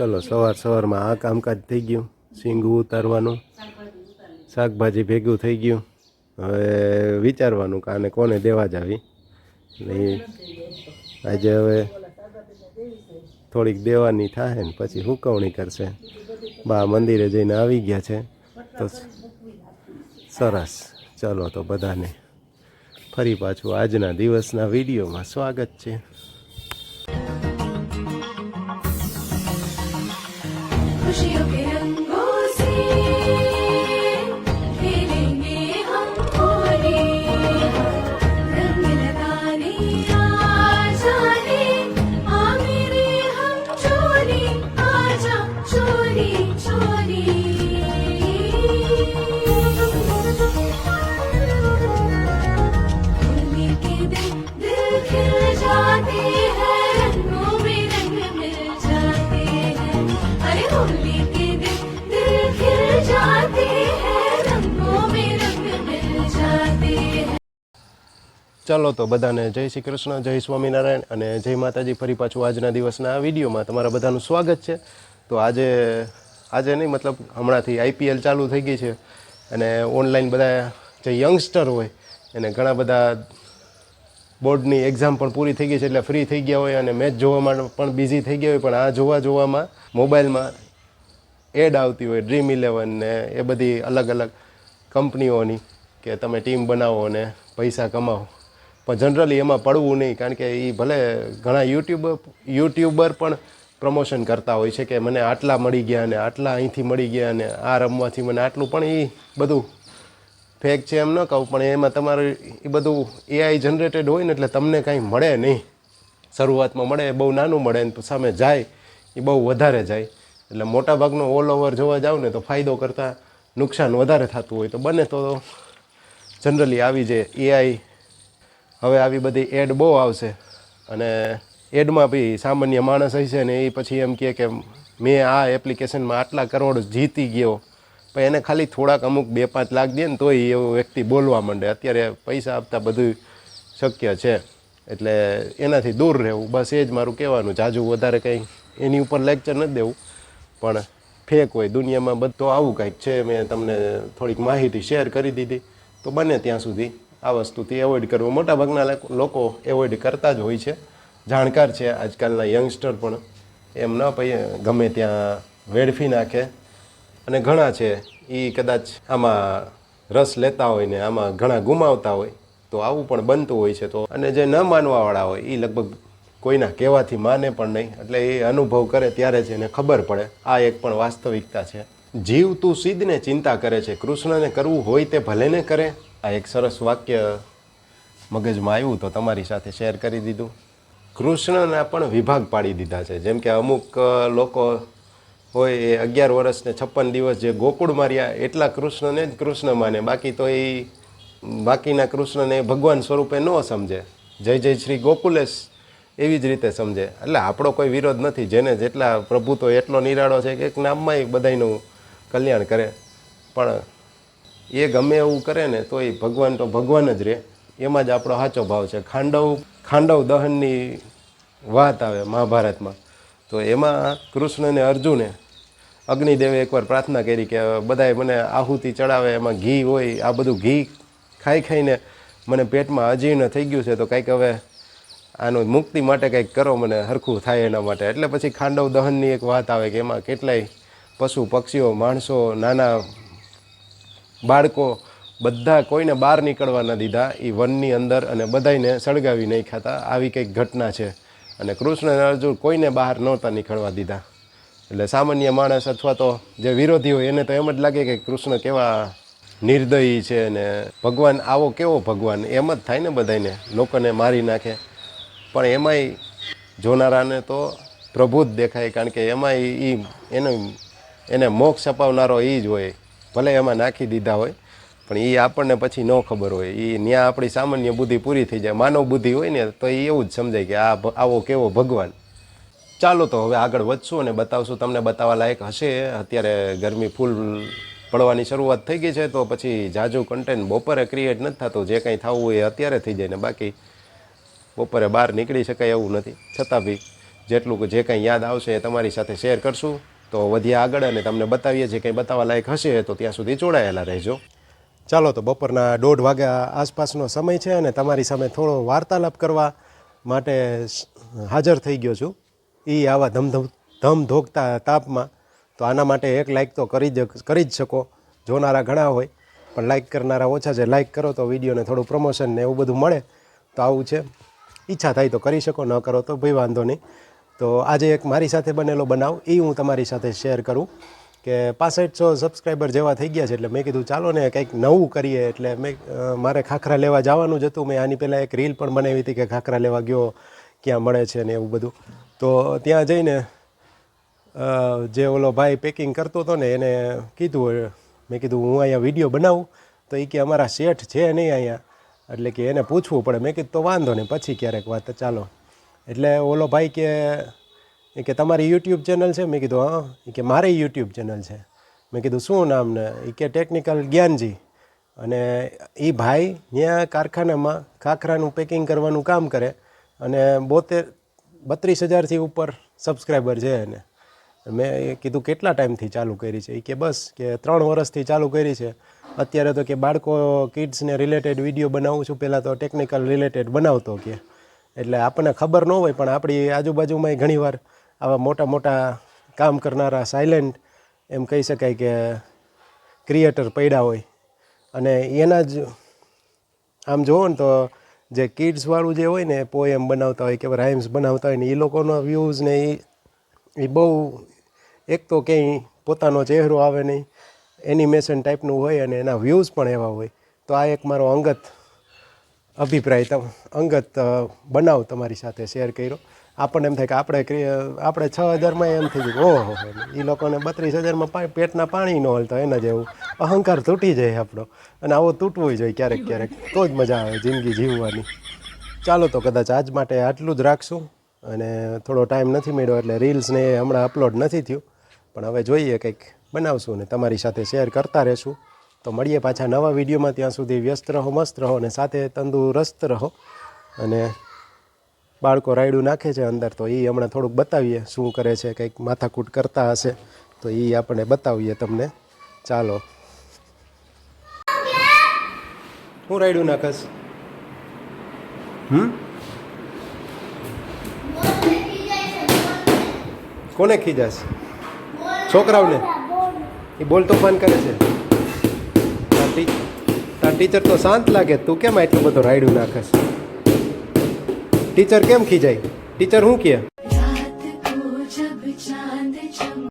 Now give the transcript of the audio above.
ચલો, સવાર સવારમાં આ કામકાજ થઈ ગયું. સિંગું ઉતારવાનું. શાકભાજી ભેગું થઈ ગયું. હવે વિચારવાનું કે આને કોને દેવા જાવી. એટલે આજે હવે થોડીક દેવાની થાય ને પછી હુકવણી કરશે. બા મંદિરે જઈને આવી ગયા છે. તો સરસ. ચલો તો બધાને ફરી પાછું આજના દિવસના વિડીયોમાં સ્વાગત છે. खुशियों के रंगों ચલો તો બધાને જય શ્રી કૃષ્ણ, જય સ્વામિનારાયણ અને જય માતાજી. ફરી પાછું આજના દિવસના આ વિડીયોમાં તમારા બધાનું સ્વાગત છે. તો આજે આજે નહીં, મતલબ હમણાંથી આઈપીએલ ચાલુ થઈ ગઈ છે અને ઓનલાઈન બધા જે યંગસ્ટર હોય, એને ઘણા બધા બોર્ડની એક્ઝામ પણ પૂરી થઈ ગઈ છે એટલે ફ્રી થઈ ગયા હોય અને મેચ જોવામાં પણ બિઝી થઈ ગયા હોય. પણ આ જોવા જોવામાં મોબાઈલમાં એડ આવતી હોય ડ્રીમ ઇલેવન ને એ બધી અલગ અલગ કંપનીઓની કે તમે ટીમ બનાવો અને પૈસા કમાવો. પણ જનરલી એમાં પડવું નહીં, કારણ કે એ ભલે ઘણા યુટ્યુબર યુટ્યુબર પણ પ્રમોશન કરતા હોય છે કે મને આટલા મળી ગયા ને આટલા અહીંથી મળી ગયા ને આ રમવાથી મને આટલું, પણ એ બધું ફેક છે એમ ન કહું, પણ એમાં તમારે એ બધું એઆઈ જનરેટેડ હોય ને એટલે તમને કાંઈ મળે નહીં. શરૂઆતમાં મળે, બહુ નાનું મળે ને સામે જાય એ બહુ વધારે જાય. એટલે મોટાભાગનો ઓલ ઓવર જોવા જાવ ને તો ફાયદો કરતાં નુકસાન વધારે થતું હોય. તો બને તો જનરલી આવી જે એઆઈ હવે આવી બધી એડ બહુ આવશે. અને એડમાં બી સામાન્ય માણસ હશે ને એ પછી એમ કહે કે મેં આ એપ્લિકેશનમાં આટલા કરોડ જીતી ગયો. પણ એને ખાલી થોડાક અમુક બે પાંચ લાખ દે ને તો એવો વ્યક્તિ બોલવા માંડે. અત્યારે પૈસા આપતા બધું શક્ય છે. એટલે એનાથી દૂર રહેવું. બસ એ જ મારું કહેવાનું. જાજુ વધારે કંઈ એની ઉપર લેક્ચર નથી દેવું. પણ ફેક હોય. દુનિયામાં બધું આવું કંઈક છે. મેં તમને થોડીક માહિતી શેર કરી દીધી. તો બને ત્યાં સુધી. આ વસ્તુથી એવોઇડ કરવું. મોટાભાગના લોકો- એવોઇડ કરતા જ હોય છે. જાણકાર છે આજકાલના યંગસ્ટર પણ. એમ ન પછી ગમે ત્યાં વેડફી નાખે. અને ઘણા છે એ કદાચ આમાં રસ લેતા હોય ને આમાં ઘણા ગુમાવતા હોય, તો આવું પણ બનતું હોય છે. તો અને જે ન માનવાવાળા હોય એ લગભગ કોઈના કહેવાથી માને પણ નહીં. એટલે એ અનુભવ કરે ત્યારે જ એને ખબર પડે. આ એક પણ વાસ્તવિકતા છે. જીવ તું સિદ્ધને ચિંતા કરે છે. કૃષ્ણને કરવું હોય તે ભલે ને કરે આ એક સરસ વાક્ય મગજમાં આવ્યું તો તમારી સાથે શેર કરી દીધું. કૃષ્ણના પણ વિભાગ પાડી દીધા છે. જેમ કે અમુક લોકો હોય એ અગિયાર વર્ષ ને છપ્પન દિવસ જે ગોકુળ માર્યા, એટલા કૃષ્ણને જ કૃષ્ણ માને. બાકી તો એ, બાકીના કૃષ્ણને ભગવાન સ્વરૂપે ન સમજે. જય જય શ્રી ગોકુલેશ એવી જ રીતે સમજે. એટલે આપણો કોઈ વિરોધ નથી. જેને જેટલા પ્રભુ તો એટલો નિરાળો છે કે એક નામમાં બધાયનું કલ્યાણ કરે. પણ એ ગમે એવું કરે ને તો એ ભગવાન તો ભગવાન જ રહે એમાં જ આપણો સાચો ભાવ છે. ખાંડવ ખાંડવ દહનની વાત આવે મહાભારતમાં. તો એમાં કૃષ્ણ અને અર્જુને અગ્નિદેવે એકવાર પ્રાર્થના કરી કે બધાય મને આહુતિ ચડાવે, એમાં ઘી હોય, આ બધું ઘી ખાઈ ખાઈને મને પેટમાં અજીર્ણ થઈ ગયું છે, તો કંઈક હવે આનું મુક્તિ માટે કંઈક કરો, મને હરખું થાય એના માટે. એટલે પછી ખાંડવ દહનની એક વાત આવે કે એમાં કેટલાય પશુ, પક્ષીઓ, માણસો, નાના બાળકો બધા કોઈને બહાર નીકળવા ન દીધા. એ વનની અંદર અને બધાયને સળગાવી નહીં ખાતા આવી કંઈક ઘટના છે. અને કૃષ્ણ અને અર્જુન કોઈને બહાર નહોતા નીકળવા દીધા. એટલે સામાન્ય માણસ અથવા તો જે વિરોધી હોય, એને તો એમ જ લાગે કે કૃષ્ણ કેવા નિર્દયી છે અને ભગવાન આવો કેવો ભગવાન? એમ જ થાય ને બધાને લોકોને મારી નાખે. પણ એમાંય જોનારાને તો પ્રભુ જ દેખાય, કારણ કે એમાંય એ એને એને મોક્ષ અપાવનારો એ જ હોય. ભલે એમાં નાખી દીધા હોય, પણ એ આપણને પછી ન ખબર હોય. એ ત્યાં આપણી સામાન્ય બુદ્ધિ પૂરી થઈ જાય. માનવ બુદ્ધિ હોય ને, તો એ એવું જ સમજાય કે આ આવો કેવો ભગવાન. ચાલો તો હવે આગળ વધશું અને બતાવશું. તમને બતાવવા લાયક હશે. અત્યારે ગરમી ફૂલ પડવાની શરૂઆત થઈ ગઈ છે, તો પછી જાજુ કન્ટેન્ટ બપોરે ક્રિએટ નથી થતું. જે કંઈ થવું હોય એ અત્યારે થઈ જાય ને બાકી બપોરે બહાર નીકળી શકાય એવું નથી. છતાં બી જેટલું જે કંઈ યાદ આવશે એ તમારી સાથે શેર કરશું. તો વધીએ આગળ અને તમને બતાવીએ જે કંઈ બતાવવા લાયક હશે તો ત્યાં સુધી જોડાયેલા રહેજો. ચાલો તો બપોરના દોઢ વાગ્યા આસપાસનો સમય છે અને તમારી સામે થોડો વાર્તાલાપ કરવા માટે હાજર થઈ ગયો છું. એ આવા ધમધમ ધમ ધોકતા તાપમાં તો આના માટે એક લાઇક તો કરી જ કરી જ શકો. જોનારા ઘણા હોય, પણ લાઇક કરનારા ઓછા છે. લાઇક કરો તો વિડીયોને થોડું પ્રમોશન ને એવું બધું મળે તો આવું છે. ઈચ્છા થાય તો કરી શકો, ન કરો તો ભાઈ વાંધો નહીં. તો આજે એક મારી સાથે બનેલો બનાવ એ હું તમારી સાથે શેર કરું કે પાસઠસો સબસ્ક્રાઈબર જેવા થઈ ગયા છે એટલે મેં કીધું, ચાલો ને કંઈક નવું કરીએ. એટલે મેં મારે ખાખરા લેવા જવાનું જ હતું. મેં આની પહેલાં એક રીલ પણ બનાવી હતી કે ખાખરા લેવા ગયો, ક્યાં મળે છે ને એવું બધું. તો ત્યાં જઈને જે ઓલો ભાઈ પેકિંગ કરતો હતો ને, એને કીધું મેં કીધું, હું અહીંયા વીડિયો બનાવું. તો એ કે, અમારા શેઠ છે નહીં અહીંયા. એટલે કે એને પૂછવું પડે. મેં કીધું, તો વાંધો નહીં, પછી ક્યારેક વાત, ચાલો. એટલે ઓલો ભાઈ કે, એ કે, તમારી યુટ્યુબ ચેનલ છે? મેં કીધું, હા. એ કે, મારી યુટ્યુબ ચેનલ છે. મેં કીધું, શું નામ ને? એ કે ટેકનિકલ જ્ઞાનજી અને એ ભાઈ ત્યાં કારખાનામાં ખાખરાનું પેકિંગ કરવાનું કામ કરે અને બોતેર, બત્રીસ હજારથી ઉપર સબસ્ક્રાઈબર છે એને. મેં કીધું, કેટલા ટાઈમથી ચાલુ કરી છે? એ કે, બસ કે ત્રણ વર્ષથી ચાલુ કરી છે. અત્યારે તો કે બાળકો કિડ્સને રિલેટેડ વીડિયો બનાવું છું. પહેલાં તો ટેકનિકલ રિલેટેડ બનાવતો કે. એટલે આપણને ખબર ન હોય, પણ આપણી આજુબાજુમાં ઘણીવાર આવા મોટા મોટા કામ કરનારા સાયલેન્ટ એમ કહી શકાય કે ક્રિએટર પડ્યા હોય. અને એના જ આમ જુઓ ને તો જે કિડ્સવાળું જે હોય ને પોએમ બનાવતા હોય કે રાઇમ્સ બનાવતા હોય ને, એ લોકોનો વ્યૂઝ ને એ એ બહુ એક તો ક્યાંય પોતાનો ચહેરો આવે નહીં એનિમેશન ટાઈપનું હોય અને એના વ્યૂઝ પણ એવા હોય. તો આ એક મારો અંગત અભિપ્રાય અંગત બનાવ તમારી સાથે શેર કર્યો. આપણને એમ થાય કે આપણે આપણે છ હજારમાં એમ થઈ ગયું ઓહો એ લોકોને બત્રીસ હજારમાં પેટના પાણી ન હલતા એના જેવું. અહંકાર તૂટી જાય આપણો. અને આવો તૂટવું જોઈએ ક્યારેક ક્યારેક. તો જ મજા આવે જિંદગી જીવવાની. ચાલો તો કદાચ આજ માટે આટલું જ રાખશું. અને થોડો ટાઈમ નથી મળ્યો એટલે રીલ્સને હમણાં અપલોડ નથી થયું. પણ હવે જોઈએ કંઈક બનાવશું ને તમારી સાથે શેર કરતા રહેશું. તો મળીએ પાછા નવા વિડીયોમાં. ત્યાં સુધી વ્યસ્ત રહો, મસ્ત રહો અને સાથે તંદુરસ્ત રહો. અને બાળકો રાયડું નાખે છે અંદર, તો એ હમણાં થોડુંક બતાવીએ શું કરે છે, કંઈક માથાકૂટ કરતા હશે, તો એ આપણે બતાવીએ તમને. ચાલો. હું રાયડું નાખસ? હમ? કોને ખીજાશ? છોકરાઓને? એ બોલ તોફાન કરે છે? તાર ટીચર તો શાંત લાગે. તું કેમ આટલું બધું રાયડું નાખે ટીચર કેમ ખીજાય? ટીચર શું કહે?